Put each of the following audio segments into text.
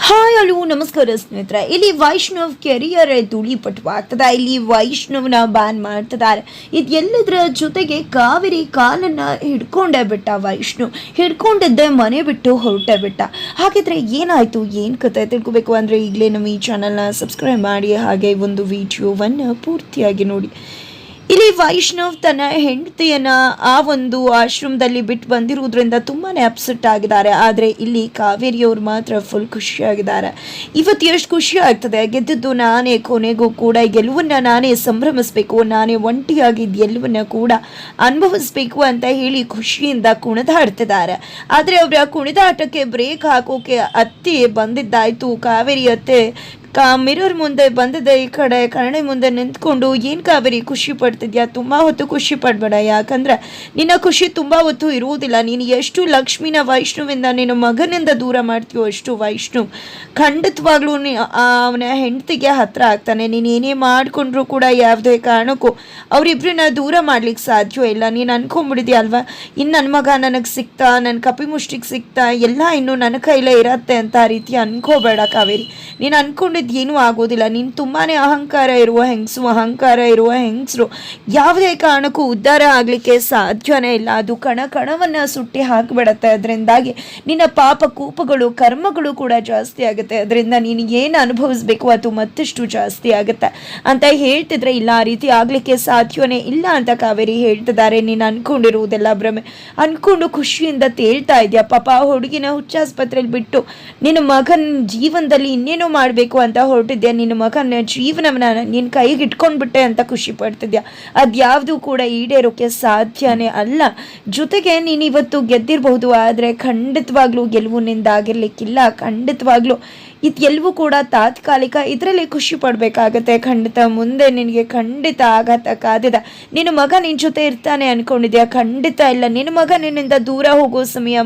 Hi hello ನಮಸ್ಕಾರ ಸ್ನೇಹಿತರೆ. ಇಲ್ಲಿ ವೈಷ್ಣವ್ ಕೆರಿಯರ್ ಧೂಳಿಪಟವಾಗ್ತದೆ ಇಲ್ಲಿ ವೈಷ್ಣವ್ನ ಬ್ಯಾನ್ ಮಾಡ್ತಿದ್ದಾರೆ. ಇದೆಲ್ಲದರ ಜೊತೆಗೆ ಕಾವೇರಿ ಕಾಲನ್ನ ಹಿಡ್ಕೊಂಡೇ ಬಿಟ್ಟ ವೈಷ್ಣವ್. ಹಿಡ್ಕೊಂಡಿದ್ದೆ ಮನೆ ಬಿಟ್ಟು ಹೊರಟೆ ಬಿಟ್ಟ. ಹಾಗಿದ್ರೆ ಏನಾಯ್ತು? ಏನು ಕತೆ ತಿಳ್ಕೊಬೇಕು ಅಂದರೆ ಈಗಲೇ ನಮ್ಮ ಈ ಚಾನಲ್ನ ಸಬ್ಸ್ಕ್ರೈಬ್ ಮಾಡಿ. ಹಾಗೆ ಒಂದು ವಿಡಿಯೋವನ್ನು ಪೂರ್ತಿಯಾಗಿ ನೋಡಿ. ಇಲ್ಲಿ ವೈಷ್ಣವ್ ತನ್ನ ಹೆಂಡತಿಯನ್ನ ಆ ಒಂದು ಆಶ್ರಮದಲ್ಲಿ ಬಿಟ್ಟು ಬಂದಿರುವುದರಿಂದ ತುಂಬಾನೇ ಅಪ್ಸೆಟ್ ಆಗಿದ್ದಾರೆ. ಆದರೆ ಇಲ್ಲಿ ಕಾವೇರಿಯವರು ಮಾತ್ರ ಫುಲ್ ಖುಷಿಯಾಗಿದ್ದಾರೆ. ಇವತ್ತು ಎಷ್ಟು ಖುಷಿ ಆಗ್ತದೆ. ಗೆದ್ದದ್ದು ನಾನೇ, ಕೊನೆಗೂ ಕೂಡ ಗೆಲುವನ್ನ ನಾನೇ ಸಂಭ್ರಮಿಸಬೇಕು, ನಾನೇ ಒಂಟಿಯಾಗಿ ಗೆಲುವನ್ನ ಕೂಡ ಅನುಭವಿಸ್ಬೇಕು ಅಂತ ಹೇಳಿ ಖುಷಿಯಿಂದ ಕುಣಿದಾಡ್ತಿದ್ದಾರೆ. ಆದರೆ ಅವರ ಕುಣಿದಾಟಕ್ಕೆ ಬ್ರೇಕ್ ಹಾಕೋಕೆ ಅತ್ತಿ ಬಂದಿದ್ದಾಯ್ತು. ಕಾವೇರಿ ಅತ್ತೆ ಕಾ ಮಿರರ್ ಮುಂದೆ ಬಂದಿದೆ ಈ ಕಡೆ ಕನ್ನಡಿ ಮುಂದೆ ನಿಂತ್ಕೊಂಡು ಏನು ಕಾವೇರಿ ಖುಷಿ ಪಡ್ತಿದ್ಯಾ? ತುಂಬ ಹೊತ್ತು ಖುಷಿ ಪಡ್ಬೇಡ. ಯಾಕಂದ್ರೆ ನಿನ್ನ ಖುಷಿ ತುಂಬ ಹೊತ್ತು ಇರುವುದಿಲ್ಲ. ನೀನು ಎಷ್ಟು ಲಕ್ಷ್ಮಿನ ವೈಷ್ಣುವಿಂದ ನಿನ್ನ ಮಗನಿಂದ ದೂರ ಮಾಡ್ತೀಯೋ ಅಷ್ಟು ವೈಷ್ಣು ಖಂಡಿತವಾಗ್ಲೂ ಅವನ ಹೆಂಡತಿಗೆ ಹತ್ರ ಆಗ್ತಾನೆ. ನೀನು ಏನೇ ಮಾಡಿಕೊಂಡ್ರು ಕೂಡ ಯಾವುದೇ ಕಾರಣಕ್ಕೂ ಅವರಿಬ್ಬರನ್ನ ದೂರ ಮಾಡ್ಲಿಕ್ಕೆ ಸಾಧ್ಯ ಇಲ್ಲ. ನೀನು ಅನ್ಕೊಂಡ್ಬಿಡಿದ್ಯಾ ಅಲ್ವಾ? ಇನ್ನು ನನ್ನ ಮಗ ನನಗೆ ಸಿಗ್ತಾ ನನ್ನ ಕಪಿ ಮುಷ್ಟಿಗೆ ಸಿಗ್ತಾ ಎಲ್ಲ ಇನ್ನು ನನ್ನ ಕೈಲೇ ಇರತ್ತೆ ಅಂತ ರೀತಿ ಅನ್ಕೋಬೇಡ ಕಾವೇರಿ. ನೀನು ಅನ್ಕೊಂಡಿದ್ದು ಏನೂ ಆಗೋದಿಲ್ಲ ನೀನು ತುಂಬಾ ಅಹಂಕಾರ ಇರುವ ಹೆಂಗಸು, ಅಹಂಕಾರ ಇರುವ ಹೆಂಗಸರು. ಯಾವುದೇ ಕಾರಣಕ್ಕೂ ಉದ್ಧಾರ ಆಗಲಿಕ್ಕೆ ಸಾಧ್ಯನೇ ಇಲ್ಲ. ಅದು ಕಣ ಕಣವನ್ನು ಸುಟ್ಟಿ ಹಾಕಿಬಿಡತ್ತೆ. ಅದರಿಂದಾಗಿ ನಿನ್ನ ಪಾಪ ಕೂಪಗಳು, ಕರ್ಮಗಳು ಕೂಡ ಜಾಸ್ತಿ ಆಗುತ್ತೆ. ಅದರಿಂದ ನೀನು ಏನು ಅನುಭವಿಸ್ಬೇಕು ಅದು ಮತ್ತಷ್ಟು ಜಾಸ್ತಿ ಆಗುತ್ತೆ. ಅಂತ ಹೇಳ್ತಿದ್ರೆ ಇಲ್ಲ, ಆ ರೀತಿ ಆಗಲಿಕ್ಕೆ ಸಾಧ್ಯವೇ ಇಲ್ಲ ಅಂತ ಕಾವೇರಿ ಹೇಳ್ತಿದ್ದಾರೆ. ನೀನು ಅನ್ಕೊಂಡಿರುವುದೆಲ್ಲ ಭ್ರಮೆ. ಅನ್ಕೊಂಡು ಖುಷಿಯಿಂದ ತೇಳ್ತಾ ಇದೆಯಾ? ಪಾಪ ಆ ಹುಡುಗಿನ ಹುಚ್ಚಾಸ್ಪತ್ರೆಯಲ್ಲಿ ಬಿಟ್ಟು ನಿನ್ನ ಮಗನ ಜೀವನದಲ್ಲಿ ಇನ್ನೇನೋ ಮಾಡಬೇಕು ಅಂತ ಹೊರಟಿದ್ಯಾ? ನಿನ್ನ ಮಗನ ಜೀವನವನ್ನ ನಿನ್ನ ಕೈಗೆ ಇಟ್ಕೊಂಡ್ಬಿಟ್ಟೆ ಅಂತ ಖುಷಿ ಪಡ್ತಿದ್ಯಾ? ಅದ್ಯಾವುದು ಕೂಡ ಈಡೇರೋಕೆ ಸಾಧ್ಯನೇ ಅಲ್ಲ. ಜೊತೆಗೆ ನೀನು ಇವತ್ತು ಗೆದ್ದಿರಬಹುದು, ಆದರೆ ಖಂಡಿತವಾಗ್ಲೂ ಗೆಲುವು ನಿಂದಾಗಿರ್ಲಿಕ್ಕಿಲ್ಲ ಖಂಡಿತವಾಗ್ಲೂ ಇದೆಲ್ಲವೂ ಕೂಡ ತಾತ್ಕಾಲಿಕ ಇದರಲ್ಲಿ ಖುಷಿ ಪಡಬೇಕಾಗತ್ತೆ. ಖಂಡಿತ ಮುಂದೆ ನಿನಗೆ ಖಂಡಿತ ಆಘಾತ ಕಾದಿದ. ನಿನ್ನ ಮಗ ನಿನ್ನ ಜೊತೆ ಇರ್ತಾನೆ ಅಂದ್ಕೊಂಡಿದ್ಯಾ ಖಂಡಿತ ಇಲ್ಲ. ನಿನ್ನ ಮಗ ನಿನ್ನಿಂದ ದೂರ ಹೋಗೋ ಸಮಯ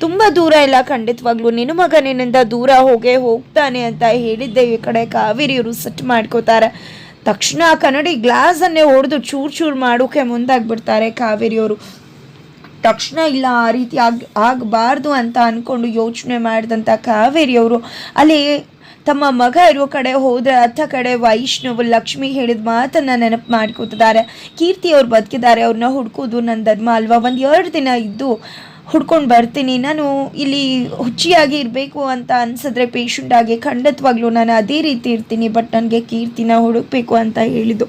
ತುಂಬ ದೂರ ಇಲ್ಲ ಖಂಡಿತವಾಗ್ಲೂ. ನಿನ್ನ ಮಗ ನಿನ್ನಿಂದ ದೂರ ಹೋಗೇ ಹೋಗ್ತಾನೆ ಅಂತ ಹೇಳಿದ್ದೆ. ಈ ಕಡೆ ಕಾವೇರಿಯವರು ಸೆಟ್ ಮಾಡ್ಕೋತಾರೆ. ತಕ್ಷಣ ಕನ್ನಡಿ ಗ್ಲಾಸನ್ನೇ ಹೊಡೆದು ಚೂರು ಚೂರು ಮಾಡೋಕೆ ಮುಂದಾಗ್ಬಿಡ್ತಾರೆ ಕಾವೇರಿಯವರು ತಕ್ಷಣ ಇಲ್ಲ ಆ ರೀತಿ ಆಗ್, ಆಗಬಾರ್ದು ಅಂತ ಅಂದ್ಕೊಂಡು ಯೋಚನೆ ಮಾಡಿದಂಥ ಕಾವೇರಿಯವರು. ಅಲ್ಲಿ ತಮ್ಮ ಮಗ ಇರೋ ಕಡೆ ಹೋದರೆ ಅತ್ತ ಕಡೆ ವೈಷ್ಣವ್ ಲಕ್ಷ್ಮಿ ಹೇಳಿದ ಮಾತನ್ನು ನೆನಪು ಮಾಡ್ಕೊತಿದ್ದಾರೆ. ಕೀರ್ತಿ ಅವ್ರು ಬದುಕಿದ್ದಾರೆ, ಅವ್ರನ್ನ ಹುಡ್ಕೋದು ನನ್ನ ಧರ್ಮ ಅಲ್ವಾ? ಒಂದು ಎರಡು ದಿನ ಇದ್ದು ಹುಡ್ಕೊಂಡು ಬರ್ತೀನಿ. ನಾನು ಇಲ್ಲಿ ಹುಚ್ಚಿಯಾಗಿ ಇರಬೇಕು ಅಂತ ಅನ್ಸಿದ್ರೆ ಪೇಷಂಟ್ ಆಗಿ ಖಂಡಿತವಾಗ್ಲೂ ನಾನು ಅದೇ ರೀತಿ ಇರ್ತೀನಿ ಬಟ್ ನನಗೆ ಕೀರ್ತಿನ ಹುಡುಕ್ಬೇಕು ಅಂತ ಹೇಳಿದ್ದು.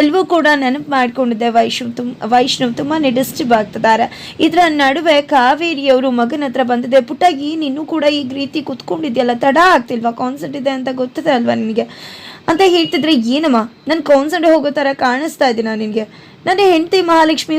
ಎಲ್ಲವೂ ಕೂಡ ನೆನಪು ಮಾಡಿಕೊಂಡಿದ್ದೆ ವೈಷ್ಣವ್ ತುಮ್, ವೈಷ್ಣವ್ ತುಂಬಾ ಡಿಸ್ಟರ್ಬ್ ಆಗ್ತಿದ್ದಾರೆ. ಇದರ ನಡುವೆ ಕಾವೇರಿಯವರು ಮಗನ ಹತ್ರ ಬಂದಿದೆ, ಪುಟ್ಟಾಗಿ ನೀನು ಕೂಡ ಈಗ ರೀತಿ ಕುತ್ಕೊಂಡಿದ್ಯಲ್ಲ, ತಡ ಆಗ್ತಿಲ್ವಾ? ಕಾನ್ಸರ್ಟ್ ಇದೆ ಅಂತ ಗೊತ್ತಿದೆ ಅಲ್ವಾ ನಿನಗೆ? ಅಂತ ಹೇಳ್ತಿದ್ರೆ, ಏನಮ್ಮ? ನನ್ನ ಕಾನ್ಸರ್ಟ್ ಹೋಗೋ ಥರ ಕಾಣಿಸ್ತಾ ಇದ್ದೀನ ನಿನಗೆ? ನನ್ನ ಹೆಂಡತಿ ಮಹಾಲಕ್ಷ್ಮಿ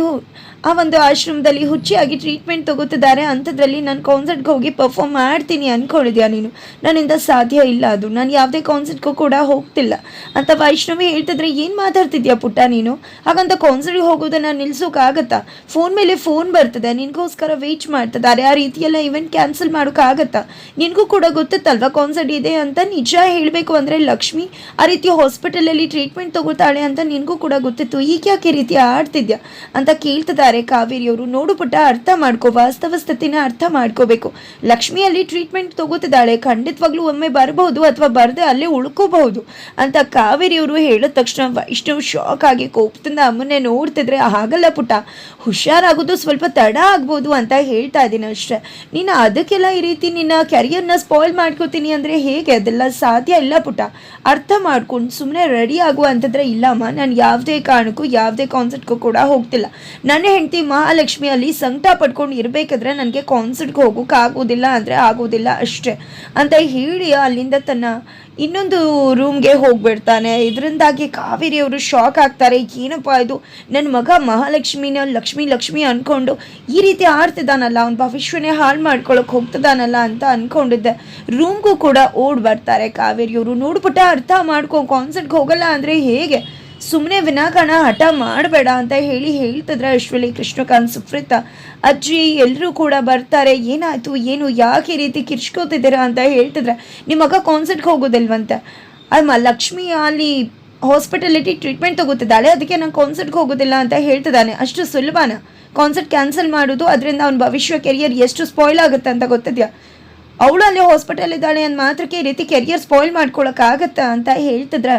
ಆ ಒಂದು ಆಶ್ರಮದಲ್ಲಿ ಹುಚ್ಚಿಯಾಗಿ ಟ್ರೀಟ್ಮೆಂಟ್ ತಗೋತಿದ್ದಾರೆ. ಅಂಥದ್ರಲ್ಲಿ ನಾನು ಕಾನ್ಸರ್ಟ್ಗೆ ಹೋಗಿ ಪರ್ಫಾರ್ಮ್ ಮಾಡ್ತೀನಿ ಅಂದ್ಕೊಂಡಿದ್ಯಾ ನೀನು? ನನ್ನಿಂದ ಸಾಧ್ಯ ಇಲ್ಲ ಅದು. ನಾನು ಯಾವುದೇ ಕಾನ್ಸರ್ಟ್ಗೂ ಕೂಡ ಹೋಗ್ತಿಲ್ಲ. ಅಂತ ವೈಷ್ಣವಿ ಹೇಳ್ತಿದ್ರೆ, ಏನು ಮಾತಾಡ್ತಿದ್ಯಾ ಪುಟ್ಟ ನೀನು? ಹಾಗಂತ ಕಾನ್ಸರ್ಟ್ಗೆ ಹೋಗೋದನ್ನ ನಿಲ್ಸೋಕ್ಕಾಗತ್ತಾ ಫೋನ್ ಮೇಲೆ ಫೋನ್ ಬರ್ತದೆ. ನಿನಗೋಸ್ಕರ ವೇಟ್ ಮಾಡ್ತಿದ್ದಾರೆ. ಆ ರೀತಿಯೆಲ್ಲ ಇವೆಂಟ್ ಕ್ಯಾನ್ಸಲ್ ಮಾಡೋಕ್ಕಾಗತ್ತಾ ನಿನಗೂ ಕೂಡ ಗೊತ್ತಿತ್ತಲ್ವಾ ಕಾನ್ಸರ್ಟ್ ಇದೆ ಅಂತ? ನಿಜ ಹೇಳಬೇಕು ಅಂದರೆ ಲಕ್ಷ್ಮಿ ಆ ರೀತಿ ಹಾಸ್ಪಿಟಲಲ್ಲಿ ಟ್ರೀಟ್ಮೆಂಟ್ ತಗೋತಾಳೆ ಅಂತ ನಿನಗೂ ಕೂಡ ಗೊತ್ತಿತ್ತು. ಈಗ ಯಾಕೆ ರೀತಿ ಆಡ್ತಿದ್ಯಾ? ಅಂತ ಕೇಳ್ತಿದ್ದಾರೆ. ಕಾವೇರಿಯವರು ನೋಡು ಅರ್ಥ ಮಾಡ್ಕೋ, ವಾಸ್ತವ ಸ್ಥಿತಿನ ಅರ್ಥ ಮಾಡ್ಕೋಬೇಕು. ಲಕ್ಷ್ಮಿಯಲ್ಲಿ ಟ್ರೀಟ್ಮೆಂಟ್ ತಗೋತಿದ್ದಾಳೆ. ಖಂಡಿತವಾಗ್ಲೂ ಒಮ್ಮೆ ಬರಬಹುದು ಅಥವಾ ಬರದೆ ಅಲ್ಲೇ ಉಳ್ಕೋಬಹುದು ಅಂತ ಕಾವೇರಿಯವರು ಹೇಳಿದ ತಕ್ಷಣ ವೈಷ್ಣವ್ ಶಾಕ್ ಆಗಿ ಕೋಪದಿಂದ ಅಮ್ಮನ್ನೇ ನೋಡ್ತಿದ್ರೆ ಆಗಲ್ಲ ಪುಟ್ಟ, ಹುಷಾರಾಗೋದು ಸ್ವಲ್ಪ ತಡ ಆಗ್ಬೋದು ಅಂತ ಹೇಳ್ತಾ ಇದ್ದೀನಿ ಅಷ್ಟೇ. ನೀನು ಅದಕ್ಕೆಲ್ಲ ಈ ರೀತಿ ನಿನ್ನ ಕೆರಿಯರ್ನ ಸ್ಪಾಯ್ಲ್ ಮಾಡ್ಕೋತೀನಿ ಅಂದರೆ ಹೇಗೆ? ಅದೆಲ್ಲ ಸಾಧ್ಯ ಇಲ್ಲ ಪುಟ್ಟ. ಅರ್ಥ ಮಾಡ್ಕೊಂಡು ಸುಮ್ಮನೆ ರೆಡಿ ಆಗು ಅಂತಂದ್ರೆ, ಇಲ್ಲಮ್ಮ, ನಾನು ಯಾವುದೇ ಕಾರಣಕ್ಕೂ, ಯಾವುದೇ ಕಾನ್ಸರ್ಟ್ಗೂ ಕೂಡ ಹೋಗ್ತಿಲ್ಲ. ನನ್ನ ಹೆಂಡತಿ ಮಹಾಲಕ್ಷ್ಮಿ ಅಲ್ಲಿ ಸಂಕಟ ಪಡ್ಕೊಂಡು ಇರಬೇಕಾದ್ರೆ ನನಗೆ ಕಾನ್ಸರ್ಟ್ಗೆ ಹೋಗೋಕೆ ಆಗೋದಿಲ್ಲ ಅಂದರೆ ಆಗೋದಿಲ್ಲ ಅಷ್ಟೇ ಅಂತ ಹೇಳಿ ಅಲ್ಲಿಂದ ತನ್ನ ಇನ್ನೊಂದು ರೂಮ್ಗೆ ಹೋಗ್ಬಿಡ್ತಾನೆ. ಇದರಿಂದಾಗಿ ಕಾವೇರಿಯವರು ಶಾಕ್ ಆಗ್ತಾರೆ. ಏನಪ್ಪ ಇದು? ನನ್ನ ಮಗ ಮಹಾಲಕ್ಷ್ಮಿನ ಲಕ್ಷ್ಮಿ ಲಕ್ಷ್ಮಿ ಅನ್ಕೊಂಡು ಈ ರೀತಿ ಆಡ್ತಿದ್ದಾನಲ್ಲ. ಅವ್ನ ಭವಿಷ್ಯನೇ ಹಾಳು ಮಾಡ್ಕೊಳಕ್ ಹೋಗ್ತಿದ್ದಾನಲ್ಲ ಅಂತ ಅನ್ಕೊಂಡಿದ್ದೆ. ರೂಮ್ಗೂ ಕೂಡ ಓಡ್ ಬರ್ತಾರೆ ಕಾವೇರಿಯವರು ನೋಡ್ಬಿಟ್ಟ ಅರ್ಥ ಮಾಡ್ಕೊ ಕಾನ್ಸರ್ಟ್ಗೆ ಹೋಗಲ್ಲ ಅಂದರೆ ಹೇಗೆ? ಸುಮ್ಮನೆ ವಿನಾಕಾರಣ ಹಠ ಮಾಡಬೇಡ ಅಂತ ಹೇಳಿ ಹೇಳ್ತಿದ್ರೆ ಅಶ್ವಲಿ ಕೃಷ್ಣಕಾಂತ್, ಸುಪ್ರೀತಾ, ಅಜ್ಜಿ ಎಲ್ಲರೂ ಕೂಡ ಬರ್ತಾರೆ. ಏನಾಯ್ತು, ಏನು, ಯಾಕೆ ರೀತಿ ಕಿರ್ಚ್ಕೋತಿದ್ದೀರಾ ಅಂತ ಹೇಳ್ತಿದ್ರೆ ನಿಮ್ಮ ಮಗ ಕಾನ್ಸರ್ಟ್ಗೆ ಹೋಗೋದಿಲ್ವಂತೆ. ಅಮ್ಮ ಲಕ್ಷ್ಮಿ ಅಲ್ಲಿ ಹಾಸ್ಪಿಟಲಿಟಿ ಟ್ರೀಟ್ಮೆಂಟ್ ತಗೋತಿದ್ದಾಳೆ. ಅದಕ್ಕೆ ನಾನು ಕಾನ್ಸರ್ಟ್ಗೆ ಹೋಗೋದಿಲ್ಲ ಅಂತ ಹೇಳ್ತಿದ್ದಾನೆ. ಅಷ್ಟು ಸುಲಭನ? ಕಾನ್ಸರ್ಟ್ ಕ್ಯಾನ್ಸಲ್ ಮಾಡೋದು, ಅದರಿಂದ ಅವ್ನ ಭವಿಷ್ಯ ಕೆರಿಯರ್ ಎಷ್ಟು ಸ್ಪಾಯ್ಲ್ ಆಗುತ್ತೆ ಅಂತ ಗೊತ್ತಿದೆಯಾ? ಅವಳು ಅಲ್ಲಿ ಹಾಸ್ಪಿಟಲ್ ಇದ್ದಾಳೆ ಅಂದ ಮಾತ್ರಕ್ಕೆ ಈ ರೀತಿ ಕೆರಿಯರ್ ಸ್ಪಾಯ್ಲ್ ಮಾಡ್ಕೊಳಕ್ಕಾಗತ್ತಾ ಅಂತ ಹೇಳ್ತಿದ್ರೆ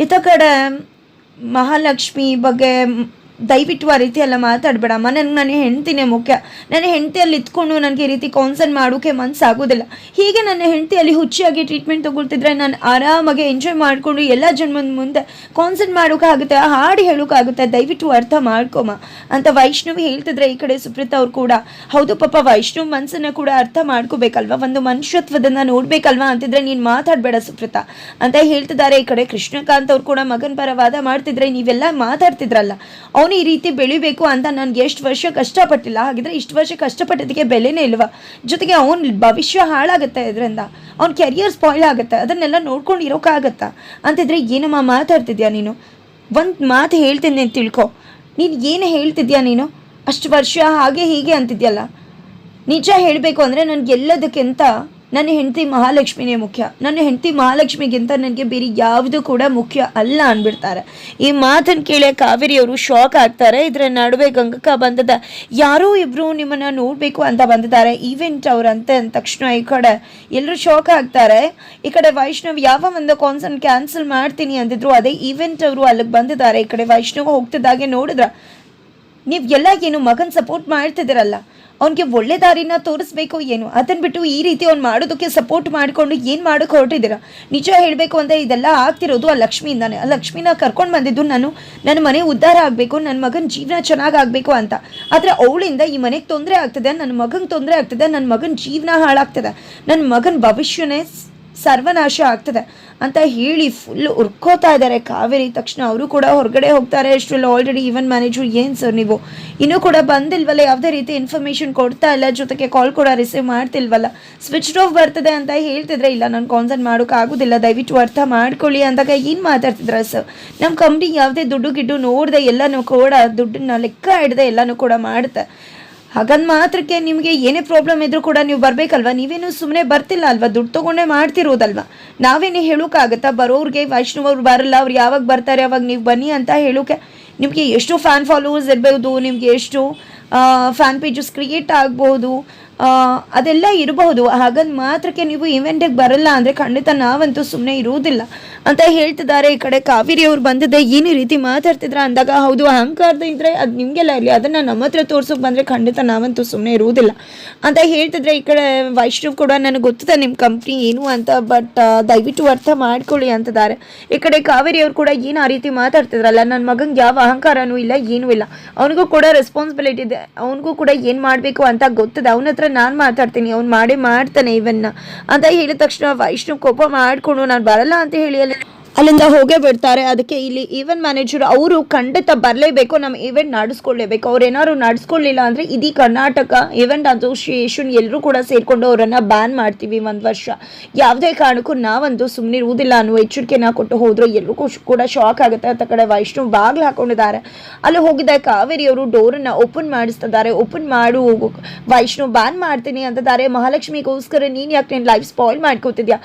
ಇತ್ತ ಕಡೆ ಮಹಾಲಕ್ಷ್ಮಿ ಬಗ್ಗೆ ದಯವಿಟ್ಟು ಆ ರೀತಿ ಎಲ್ಲ ಮಾತಾಡಬೇಡಮ್ಮ ನನಗೆ ನನ್ನ ಹೆಂಡ್ತಿನೇ ಮುಖ್ಯ. ನನ್ನ ಹೆಂಡತಿಯಲ್ಲಿ ಇದ್ಕೊಂಡು ನನಗೆ ಈ ರೀತಿ ಕಾನ್ಸರ್ನ್ ಮಾಡೋಕೆ ಮನಸ್ಸಾಗೋದಿಲ್ಲ ಹೀಗೆ ನನ್ನ ಹೆಂಡ್ತಿಯಲ್ಲಿ ಹುಚ್ಚಿಯಾಗಿ ಟ್ರೀಟ್ಮೆಂಟ್ ತೊಗೊಳ್ತಿದ್ರೆ ನಾನು ಆರಾಮಾಗಿ ಎಂಜಾಯ್ ಮಾಡಿಕೊಂಡು ಎಲ್ಲ ಜನ್ಮದ ಮುಂದೆ ಕಾನ್ಸರ್ನ್ ಮಾಡೋಕ್ಕಾಗುತ್ತೆ ಹಾಡು ಹೇಳೋಕ್ಕಾಗುತ್ತೆ ದಯವಿಟ್ಟು ಅರ್ಥ ಮಾಡ್ಕೊಮ್ಮ. ಅಂತ ವೈಷ್ಣವಿ ಹೇಳ್ತಿದ್ರೆ ಈ ಕಡೆ ಸುಪ್ರೀತಾ ಅವ್ರು ಕೂಡ. ಹೌದು ಪಾಪ, ವೈಷ್ಣವ್ ಮನಸ್ಸನ್ನು ಕೂಡ ಅರ್ಥ ಮಾಡ್ಕೋಬೇಕಲ್ವಾ? ಒಂದು ಮನುಷ್ಯತ್ವದನ್ನ ನೋಡ್ಬೇಕಲ್ವಾ ಅಂತಿದ್ರೆ ನೀನು ಮಾತಾಡಬೇಡ ಸುಪ್ರೀತಾ. ಅಂತ ಹೇಳ್ತಿದ್ದಾರೆ. ಈ ಕಡೆ ಕೃಷ್ಣಕಾಂತ್ ಅವ್ರು ಕೂಡ ಮಗನ ಪರ ವಾದ ಮಾಡ್ತಿದ್ರೆ ನೀವೆಲ್ಲ ಮಾತಾಡ್ತಿದ್ರಲ್ಲ. ಅವನು ಈ ರೀತಿ ಬೆಳಿಬೇಕು ಅಂತ ನನಗೆ ಎಷ್ಟು ವರ್ಷ ಕಷ್ಟಪಟ್ಟಿಲ್ಲ. ಹಾಗಿದ್ರೆ ಇಷ್ಟು ವರ್ಷ ಕಷ್ಟಪಟ್ಟಿದ್ದಕ್ಕೆ ಬೆಲೆನೇ ಇಲ್ವ? ಜೊತೆಗೆ ಅವನ ಭವಿಷ್ಯ ಹಾಳಾಗುತ್ತೆ ಇದರಿಂದ. ಅವ್ನ ಕೆರಿಯರ್ ಸ್ಪಾಯ್ಲ್ ಆಗುತ್ತೆ. ಅದನ್ನೆಲ್ಲ ನೋಡ್ಕೊಂಡು ಇರೋಕ್ಕಾಗತ್ತಾ ಅಂತಿದ್ರೆ ಏನಮ್ಮ ಮಾತಾಡ್ತಿದ್ಯಾ ನೀನು? ಒಂದು ಮಾತು ಹೇಳ್ತೀನಿ ಅಂತ ತಿಳ್ಕೊ. ನೀನು ಏನು ಹೇಳ್ತಿದ್ಯಾ ನೀನು? ಅಷ್ಟು ವರ್ಷ ಹಾಗೆ ಹೀಗೆ ಅಂತಿದ್ಯಲ್ಲ. ನಿಜ ಹೇಳಬೇಕು ಅಂದರೆ ನನಗೆ ಎಲ್ಲದಕ್ಕಿಂತ ನನ್ನ ಹೆಂಡತಿ ಮಹಾಲಕ್ಷ್ಮಿನೇ ಮುಖ್ಯ. ನನ್ನ ಹೆಂಡತಿ ಮಹಾಲಕ್ಷ್ಮಿಗಿಂತ ನನಗೆ ಬೇರೆ ಯಾವುದು ಕೂಡ ಮುಖ್ಯ ಅಲ್ಲ ಅಂದ್ಬಿಡ್ತಾರೆ. ಈ ಮಾತನ್ನು ಕೇಳಿ ಕಾವೇರಿ ಅವರು ಶಾಕ್ ಆಗ್ತಾರೆ. ಇದರ ನಡುವೆ ಗಂಗಕ್ಕ ಬಂದದ, ಯಾರೋ ಇಬ್ಬರು ನಿಮ್ಮನ್ನು ನೋಡಬೇಕು ಅಂತ ಬಂದಿದ್ದಾರೆ. ಈವೆಂಟ್ ಅವರಂತೆ ಅಂದ ತಕ್ಷಣ ಈ ಕಡೆ ಎಲ್ಲರೂ ಶಾಕ್ ಆಗ್ತಾರೆ. ಈ ಕಡೆ ವೈಷ್ಣವ್, ಯಾವ ಒಂದು ಕಾನ್ಸರ್ಟ್ ಕ್ಯಾನ್ಸಲ್ ಮಾಡ್ತೀನಿ ಅಂದಿದ್ರು. ಅದೇ ಈವೆಂಟ್ ಅವರು ಅಲ್ಲಿಗೆ ಬಂದಿದ್ದಾರೆ. ಈ ಕಡೆ ವೈಷ್ಣವ್ ಹೋಗ್ತಿದ್ದಾಗೆ ನೋಡಿದ್ರ ನೀವು ಎಲ್ಲ ಏನು ಮಗನ ಸಪೋರ್ಟ್ ಮಾಡ್ತಿದ್ದೀರಲ್ಲ, ಅವನಿಗೆ ಒಳ್ಳೆ ದಾರಿನ ತೋರಿಸ್ಬೇಕು ಏನು? ಅದನ್ನು ಬಿಟ್ಟು ಈ ರೀತಿ ಅವ್ನು ಮಾಡೋದಕ್ಕೆ ಸಪೋರ್ಟ್ ಮಾಡಿಕೊಂಡು ಏನು ಮಾಡೋಕೆ ಹೊರಟಿದ್ದೀರಾ? ನಿಜ ಹೇಳಬೇಕು ಅಂದರೆ ಇದೆಲ್ಲ ಆಗ್ತಿರೋದು ಆ ಲಕ್ಷ್ಮಿಯಿಂದಾನೆ. ಆ ಲಕ್ಷ್ಮಿನ ಕರ್ಕೊಂಡು ಬಂದಿದ್ದು ನಾನು. ನನ್ನ ಮನೆ ಉದ್ಧಾರ ಆಗಬೇಕು ನನ್ನ ಮಗನ ಜೀವನ ಚೆನ್ನಾಗಿ ಆಗಬೇಕು ಅಂತ. ಆದರೆ ಅವಳಿಂದ ಈ ಮನೆಗೆ ತೊಂದರೆ ಆಗ್ತದೆ ನನ್ನ ಮಗಂಗೆ ತೊಂದರೆ ಆಗ್ತದೆ ನನ್ನ ಮಗನ ಜೀವನ ಹಾಳಾಗ್ತದೆ. ನನ್ನ ಮಗನ ಭವಿಷ್ಯನೇ ಸರ್ವನಾಶ ಆಗ್ತದೆ ಅಂತ ಹೇಳಿ ಫುಲ್ ಉರ್ಕೋತಾ ಇದ್ದಾರೆ. ಕಾವೇರಿ ತಕ್ಷಣ ಅವರು ಕೂಡ ಹೊರಗಡೆ ಹೋಗ್ತಾರೆ. ಅಷ್ಟರಲ್ಲಿ ಆಲ್ರೆಡಿ ಈವನ್ ಮ್ಯಾನೇಜರ್ ಏನು ಸರ್ ನೀವು? ಇನ್ನೂ ಕೂಡ ಬಂದಿಲ್ವಲ್ಲ? ಯಾವುದೇ ರೀತಿ ಇನ್ಫಾರ್ಮೇಷನ್ ಕೊಡ್ತಾ ಇಲ್ಲ. ಜೊತೆಗೆ ಕಾಲ್ ಕೂಡ ರಿಸೀವ್ ಮಾಡ್ತಿಲ್ವಲ್ಲ? ಸ್ವಿಚ್ ಆಫ್ ಬರ್ತದೆ ಅಂತ ಹೇಳ್ತಿದ್ರೆ, ಇಲ್ಲ, ನಾನು ಕಾನ್ಸರ್ಟ್ ಮಾಡೋಕೆ ಆಗೋದಿಲ್ಲ. ದಯವಿಟ್ಟು ಅರ್ಥ ಮಾಡ್ಕೊಳ್ಳಿ ಅಂದಾಗ ಏನು ಮಾತಾಡ್ತಿದ್ರ ಸರ್ ನಮ್ಮ ಕಂಪ್ನಿ ಯಾವುದೇ ದುಡ್ಡು ಗಿಡ್ಡು ನೋಡಿದೆ ಎಲ್ಲನೂ ಕೂಡ ದುಡ್ಡನ್ನ ಲೆಕ್ಕ ಹಿಡ್ದೆ ಎಲ್ಲನೂ ಕೂಡ ಮಾಡುತ್ತೆ ಹಾಗಂದ್ ಮಾತ್ರಕ್ಕೆ ನಿಮಗೆ ಏನೇ ಪ್ರಾಬ್ಲಮ್ ಇದ್ರೂ ಕೂಡ ನೀವು ಬರಬೇಕಲ್ವಾ? ನೀವೇನು ಸುಮ್ಮನೆ ಬರ್ತಿಲ್ಲ ಅಲ್ವಾ? ದುಡ್ಡು ತೊಗೊಂಡೇ ಮಾಡ್ತಿರೋದಲ್ವಾ? ನಾವೇನು ಹೇಳೋಕ್ಕಾಗತ್ತಾ ಬರೋರಿಗೆ ವೈಷ್ಣವ್ ಅವ್ರು ಬರಲ್ಲ, ಅವ್ರು ಯಾವಾಗ ಬರ್ತಾರೆ, ಅವಾಗ ನೀವು ಬನ್ನಿ ಅಂತ ಹೇಳೋಕೆ ನಿಮಗೆ ಎಷ್ಟು ಫ್ಯಾನ್ ಫಾಲೋವರ್ಸ್ ಇರ್ಬೋದು, ನಿಮಗೆ ಎಷ್ಟು ಫ್ಯಾನ್ ಪೇಜಸ್ ಕ್ರಿಯೇಟ್ ಆಗ್ಬೋದು ಅದೆಲ್ಲ ಇರಬಹುದು. ಹಾಗಂದ್ ಮಾತ್ರಕ್ಕೆ ನೀವು ಇವೆಂಟಿಗೆ ಬರಲ್ಲ ಅಂದರೆ ಖಂಡಿತ ನಾವಂತೂ ಸುಮ್ಮನೆ ಇರುವುದಿಲ್ಲ. ಅಂತ ಹೇಳ್ತಿದ್ದಾರೆ ಈ ಕಡೆ ಕಾವೇರಿ ಅವ್ರು ಬಂದಿದ್ದೆ ಏನು ರೀತಿ ಮಾತಾಡ್ತಿದ್ರ ಅಂದಾಗ, ಹೌದು, ಅಹಂಕಾರದ ಇದ್ರೆ ಅದು ನಿಮಗೆಲ್ಲ ಇರಲಿ. ಅದನ್ನು ನಮ್ಮ ಹತ್ರ ತೋರ್ಸೋಕೆ ಬಂದರೆ ಖಂಡಿತ ನಾವಂತೂ ಸುಮ್ಮನೆ ಇರುವುದಿಲ್ಲ. ಅಂತ ಹೇಳ್ತಿದ್ರೆ ಈ ಕಡೆ ವೈಷ್ಣವ್ ಕೂಡ ನನಗೆ ಗೊತ್ತಿದೆ ನಿಮ್ಮ ಕಂಪ್ನಿ ಏನು ಅಂತ ಬಟ್ ದಯವಿಟ್ಟು ಅರ್ಥ ಮಾಡ್ಕೊಳ್ಳಿ ಅಂತಿದ್ದಾರೆ ಈ ಕಡೆ ಕಾವೇರಿ ಅವ್ರು ಕೂಡ ಏನು ಆ ರೀತಿ ಮಾತಾಡ್ತಿದ್ರಲ್ಲ ನನ್ನ ಮಗಂಗೆ ಯಾವ ಅಹಂಕಾರನೂ ಇಲ್ಲ, ಏನೂ ಇಲ್ಲ. ಅವನಿಗೂ ಕೂಡ ರೆಸ್ಪಾನ್ಸಿಬಿಲಿಟಿ ಇದೆ. ಅವನಿಗೂ ಕೂಡ ಏನು ಮಾಡಬೇಕು ಅಂತ ಗೊತ್ತಿದೆ. ಅವನ ಹತ್ರ ನಾನು ಮಾತಾಡ್ತೀನಿ, ಅವ್ನು ಮಾಡೇ ಮಾಡ್ತಾನೆ ಇವನ್ನ. ಅಂತ ಹೇಳಿದ ತಕ್ಷಣ ವೈಷ್ಣವ್ ಕೋಪ ಮಾಡಿಕೊಂಡು, ನಾನು ಬರಲ್ಲ ಅಂತ ಹೇಳಿ ಅಲ್ಲಿ ಅಲ್ಲಿಂದ ಹೋಗೇ ಬಿಡ್ತಾರೆ. ಅದಕ್ಕೆ ಇಲ್ಲಿ ಈವೆಂಟ್ ಮ್ಯಾನೇಜರ್ ಅವರು ಖಂಡಿತ ಬರಲೇಬೇಕು. ನಮ್ಮ ಈವೆಂಟ್ ನಡೆಸ್ಕೊಳ್ಳೇಬೇಕು. ಅವ್ರು ಏನಾದ್ರು ನಡೆಸ್ಕೊಳ್ಳಿಲ್ಲ ಅಂದರೆ ಇಡೀ ಕರ್ನಾಟಕ ಈವೆಂಟ್ ಅಸೋಸಿಯೇಷನ್ ಎಲ್ಲರೂ ಕೂಡ ಸೇರಿಕೊಂಡು ಅವರನ್ನು ಬ್ಯಾನ್ ಮಾಡ್ತೀವಿ ಒಂದು ವರ್ಷ. ಯಾವುದೇ ಕಾರಣಕ್ಕೂ ನಾವಂತೂ ಸುಮ್ಮನಿರುವುದಿಲ್ಲ ಅನ್ನುವ ಎಚ್ಚರಿಕೆನ ಕೊಟ್ಟು ಹೋದ್ರು ಎಲ್ಲರೂ ಕೂಡ ಶಾಕ್ ಆಗುತ್ತೆ. ಅಂತ ಕಡೆ ವೈಷ್ಣವ್ ಬಾಗ್ಲು ಹಾಕೊಂಡಿದ್ದಾರೆ. ಅಲ್ಲಿ ಹೋಗಿದ್ದ ಕಾವೇರಿ ಅವರು ಡೋರನ್ನು ಓಪನ್ ಮಾಡಿಸ್ತಿದ್ದಾರೆ. ಓಪನ್ ಮಾಡು, ವೈಷ್ಣವ್ ಬ್ಯಾನ್ ಮಾಡ್ತೀನಿ ಅಂತಿದ್ದಾರೆ. ಮಹಾಲಕ್ಷ್ಮಿಗೋಸ್ಕರ ನೀನು ಯಾಕೆ ನೀನು ಲೈಫ್ ಸ್ಪಾಯ್ಲ್ ಮಾಡ್ಕೋತಿದ್ಯಾ?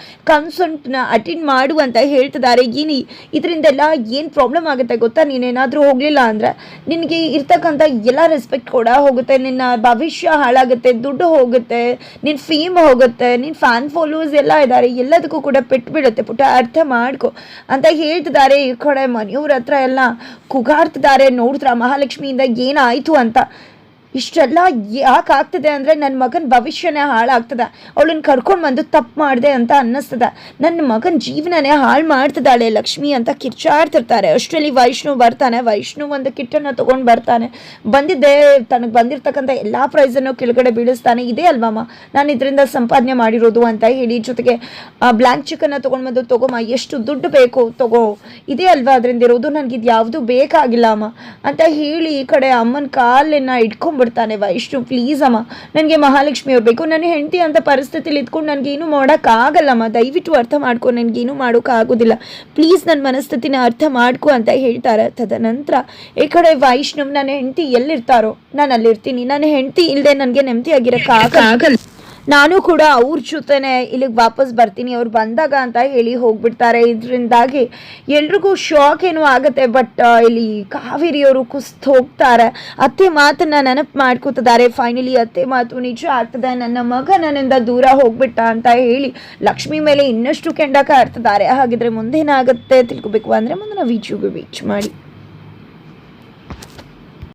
ನ ಅಟೆಂಡ್ ಮಾಡು ಅಂತ ಹೇಳ್ತಿದ್ದಾರೆ. ಏನು ಇದರಿಂದೆಲ್ಲ ಏನು ಪ್ರಾಬ್ಲಮ್ ಆಗುತ್ತೆ ಗೊತ್ತಾ? ನೀನೇನಾದರೂ ಹೋಗಲಿಲ್ಲ ಅಂದರೆ ನಿನಗೆ ಇರ್ತಕ್ಕಂಥ ಎಲ್ಲ ರೆಸ್ಪೆಕ್ಟ್ ಕೂಡ ಹೋಗುತ್ತೆ. ನಿನ್ನ ಭವಿಷ್ಯ ಹಾಳಾಗುತ್ತೆ, ದುಡ್ಡು ಹೋಗುತ್ತೆ ನಿನ್ನ ಫೇಮ್ ಹೋಗುತ್ತೆ ನಿನ್ನ ಫ್ಯಾನ್ ಫಾಲೋವರ್ಸ್ ಎಲ್ಲ ಇದ್ದಾರೆ ಎಲ್ಲದಕ್ಕೂ ಕೂಡ ಪೆಟ್ಟು ಬೀಳುತ್ತೆ ಪುಟ್ಟ ಅರ್ಥ ಮಾಡ್ಕೊ. ಅಂತ ಹೇಳ್ತಿದ್ದಾರೆ ಈ ಕಡೆ ಮನೆಯವ್ರ ಹತ್ರ ಎಲ್ಲ. ಕುಗಾಡ್ತಿದ್ದಾರೆ ನೋಡಿದ್ರ ಮಹಾಲಕ್ಷ್ಮಿಯಿಂದ ಏನಾಯಿತು ಅಂತ. ಇಷ್ಟೆಲ್ಲ ಯಾಕೆ ಆಗ್ತದೆ ಅಂದರೆ ನನ್ನ ಮಗನ ಭವಿಷ್ಯನೇ ಹಾಳಾಗ್ತದೆ. ಅವಳನ್ನ ಕರ್ಕೊಂಡು ಬಂದು ತಪ್ಪು ಮಾಡಿದೆ ಅಂತ ಅನ್ನಿಸ್ತದೆ. ನನ್ನ ಮಗನ ಜೀವನನೇ ಹಾಳು ಮಾಡ್ತಿದ್ದಾಳೆ ಲಕ್ಷ್ಮಿ ಅಂತ ಕಿರ್ಚಾಡ್ತಿರ್ತಾರೆ. ಅಷ್ಟರಲ್ಲಿ ವೈಷ್ಣು ಬರ್ತಾನೆ. ವೈಷ್ಣು ಒಂದು ಕಿಟ್ಟನ್ನು ತೊಗೊಂಡು ಬರ್ತಾನೆ. ಬಂದಿದ್ದೆ ತನಗೆ ಬಂದಿರ್ತಕ್ಕಂಥ ಎಲ್ಲ ಪ್ರೈಸನ್ನು ಕೆಳಗಡೆ ಬೀಳಿಸ್ತಾನೆ. ಇದೇ ಅಲ್ವಮ್ಮ ನಾನು ಇದರಿಂದ ಸಂಪಾದನೆ ಮಾಡಿರೋದು ಅಂತ ಹೇಳಿ ಜೊತೆಗೆ ಬ್ಲ್ಯಾಂಕ್ ಚಿಕನ್ನ ತೊಗೊಂಡು ಬಂದು ತೊಗೊಮ್ಮ ಎಷ್ಟು ದುಡ್ಡು ಬೇಕು ತಗೋ. ಇದೇ ಅಲ್ವಾ ಅದರಿಂದ ಇರೋದು? ನನಗೆ ಇದು ಯಾವುದು ಬೇಕಾಗಿಲ್ಲ ಅಮ್ಮ ಅಂತ ಹೇಳಿ ಈ ಕಡೆ ಅಮ್ಮನ ಕಾಲನ್ನ ಇಟ್ಕೊಂಡ್ಬಿಡ್ತಾನೆ ವೈಷ್ಣು ಪ್ಲೀಸ್ ಅಮ್ಮ. ನನಗೆ ಮಹಾಲಕ್ಷ್ಮಿ ಅವ್ರು ಬೇಕು. ನನ್ನ ಹೆಂಡತಿ ಅಂತ ಪರಿಸ್ಥಿತಿಲಿ ಇದ್ಕೊಂಡು ನನಗೇನು ಮಾಡೋಕ್ಕಾಗಲ್ಲಮ್ಮ. ದಯವಿಟ್ಟು ಅರ್ಥ ಮಾಡ್ಕೊ, ನನಗೇನು ಮಾಡೋಕ್ಕಾಗೋದಿಲ್ಲ. ಪ್ಲೀಸ್ ನನ್ನ ಮನಸ್ಥಿತಿನ ಅರ್ಥ ಮಾಡ್ಕೊ ಅಂತ ಹೇಳ್ತಾರೆ. ತದನಂತರ ಈ ಕಡೆ ವೈಷ್ಣವ್, ನನ್ನ ಹೆಂಡತಿ ಎಲ್ಲಿರ್ತಾರೋ? ನಾನು ಅಲ್ಲಿರ್ತೀನಿ ನನ್ನ ಹೆಂಡತಿ ಇಲ್ಲದೆ ನನಗೆ ನೆಮ್ಮದಿಯಾಗಿರೋಕ್ಕಾಗಲ್ಲ. ನಾನು ಕೂಡ ಅವ್ರ ಜೊತೆನೆ ಇಲ್ಲಿಗೆ ವಾಪಸ್ ಬರ್ತೀನಿ. ಅವ್ರು ಬಂದಾಗ ಅಂತ ಹೇಳಿ ಹೋಗ್ಬಿಡ್ತಾರೆ. ಇದರಿಂದಾಗಿ ಎಲ್ರಿಗೂ ಶಾಕ್ ಏನೋ ಆಗುತ್ತೆ. ಬಟ್ ಇಲ್ಲಿ ಕಾವೇರಿಯವರು ಕುಸ್ತು ಹೋಗ್ತಾರೆ. ಅತ್ತೆ ಮಾತನ್ನ ನೆನಪು ಮಾಡ್ಕೋತಿದ್ದಾರೆ. ಫೈನಲಿ ಅತ್ತೆ ಮಾತು ನಿಜ ಆಗ್ತದೆ. ನನ್ನ ಮಗ ನನ್ನಿಂದ ದೂರ ಹೋಗ್ಬಿಟ್ಟ ಅಂತ ಹೇಳಿ ಲಕ್ಷ್ಮಿ ಮೇಲೆ ಇನ್ನಷ್ಟು ಕೆಂಡಕ ಆಡ್ತಿದ್ದಾರೆ ಹಾಗಿದ್ರೆ ಮುಂದೇನಾಗುತ್ತೆ ತಿಳ್ಕೊಬೇಕು. ಅಂದರೆ ಮುಂದಿನ ವಿಡಿಯೋಗೆ ವೀಚ್ ಮಾಡಿ.